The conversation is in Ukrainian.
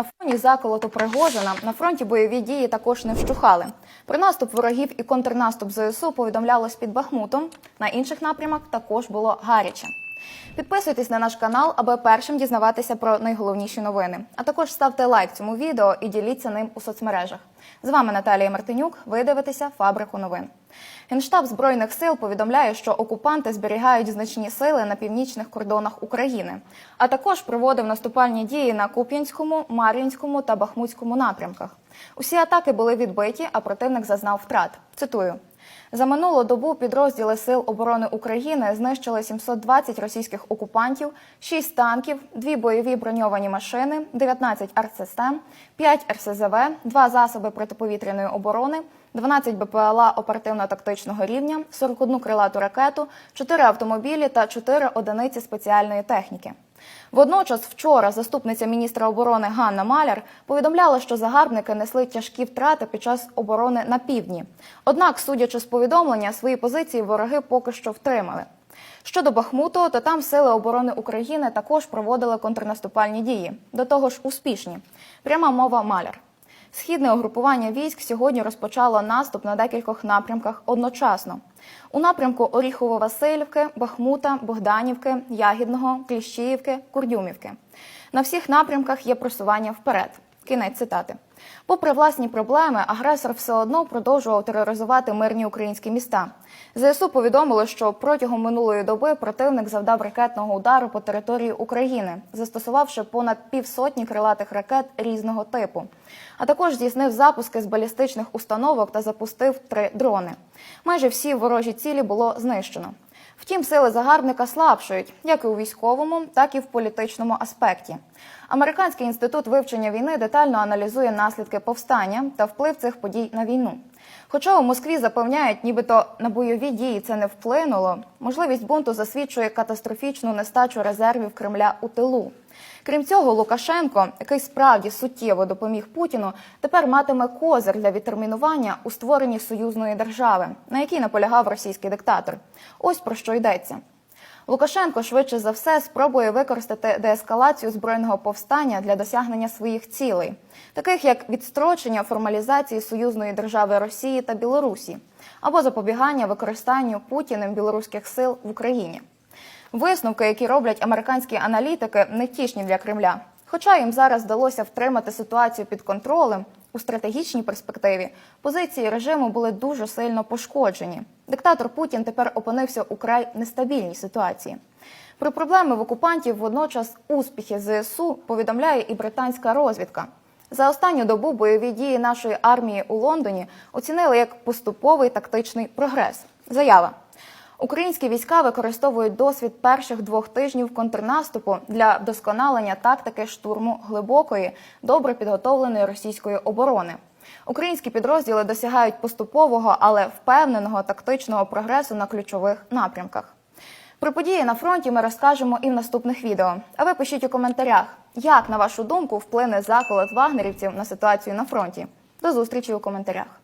На фоні заколоту Пригожина на фронті бойові дії також не вщухали. Про наступ ворогів і контрнаступ ЗСУ повідомлялось під Бахмутом. На інших напрямах також було гаряче. Підписуйтесь на наш канал, аби першим дізнаватися про найголовніші новини. А також ставте лайк цьому відео і діліться ним у соцмережах. З вами Наталія Мартинюк. Ви дивитеся фабрику новин. Генштаб збройних сил повідомляє, що окупанти зберігають значні сили на північних кордонах України, а також проводив наступальні дії на Куп'янському, Мар'їнському та Бахмутському напрямках. Усі атаки були відбиті, а противник зазнав втрат. Цитую. За минулу добу підрозділи Сил оборони України знищили 720 російських окупантів, 6 танків, 2 бойові броньовані машини, 19 артсистем, 5 РСЗВ, 2 засоби протиповітряної оборони, 12 БПЛА оперативно-тактичного рівня, 41 крилату ракету, 4 автомобілі та 4 одиниці спеціальної техніки. Водночас, вчора заступниця міністра оборони Ганна Маляр повідомляла, що загарбники несли тяжкі втрати під час оборони на півдні. Однак, судячи з повідомлення, свої позиції вороги поки що втримали. Щодо Бахмуту, то там сили оборони України також проводили контрнаступальні дії, до того ж успішні. Пряма мова Маляр. Східне угрупування військ сьогодні розпочало наступ на декількох напрямках одночасно. У напрямку Оріхово-Васильівки, Бахмута, Богданівки, Ягідного, Кліщіївки, Курдюмівки. На всіх напрямках є просування вперед. Кінець цитати. Попри власні проблеми, агресор все одно продовжував тероризувати мирні українські міста. ЗСУ повідомили, що протягом минулої доби противник завдав ракетного удару по території України, застосувавши понад півсотні крилатих ракет різного типу. А також здійснив запуски з балістичних установок та запустив три дрони. Майже всі ворожі цілі було знищено. Втім, сили загарбника слабшують як і у військовому, так і в політичному аспекті. Американський інститут вивчення війни детально аналізує наслідки повстання та вплив цих подій на війну. Хоча у Москві запевняють, нібито на бойові дії це не вплинуло, можливість бунту засвідчує катастрофічну нестачу резервів Кремля у тилу. Крім цього, Лукашенко, який справді суттєво допоміг Путіну, тепер матиме козир для відтермінування у створенні союзної держави, на якій наполягав російський диктатор. Ось про що йдеться. Лукашенко швидше за все спробує використати деескалацію збройного повстання для досягнення своїх цілей, таких як відстрочення формалізації союзної держави Росії та Білорусі, або запобігання використанню Путіним білоруських сил в Україні. Висновки, які роблять американські аналітики, не тішні для Кремля. Хоча їм зараз вдалося втримати ситуацію під контролем у стратегічній перспективі, позиції режиму були дуже сильно пошкоджені. Диктатор Путін тепер опинився у край нестабільній ситуації. Про проблеми в окупантів водночас успіхи ЗСУ повідомляє і британська розвідка. За останню добу бойові дії нашої армії у Лондоні оцінили як поступовий тактичний прогрес. Заява. Українські війська використовують досвід перших двох тижнів контрнаступу для вдосконалення тактики штурму глибокої, добре підготовленої російської оборони. Українські підрозділи досягають поступового, але впевненого тактичного прогресу на ключових напрямках. Про події на фронті ми розкажемо і в наступних відео. А ви пишіть у коментарях, як на вашу думку вплине заколот вагнерівців на ситуацію на фронті. До зустрічі у коментарях.